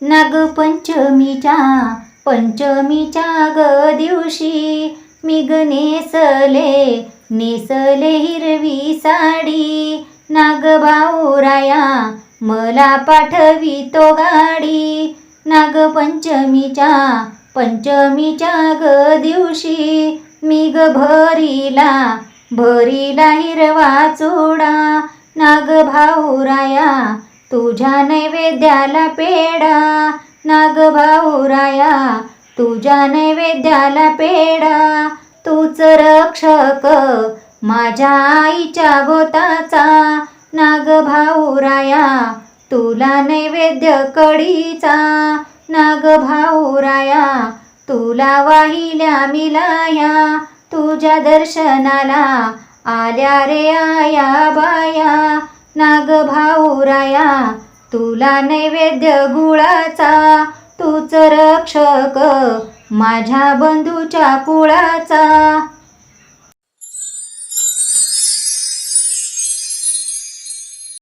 नागपंचमीच्या पंचमीच्या ग दिवशी मी ग नेसले नेसले हिरवी साडी. नाग भाऊराया मला पाठवितो गाडी. नागपंचमीच्या पंचमीच्या ग दिवशी मी ग भरीला भरीला हिरवा चोडा. नाग भाऊराया तुझ्या नैवेद्याला पेढा. नाग भाऊराया तुझ्या नैवेद्याला पेढा. तूच रक्षक माझ्या आईच्या गोताचा. नाग भाऊराया तुला नैवेद्य कडीचा. नाग भाऊराया तुला वाहिल्या मिलाया. तुझ्या दर्शनाला आल्या रे आया बाया. नाग भाऊराया तुला नैवेद्य गुळाचा. तूच रक्षक माझ्या बंधूच्या कुळाचा.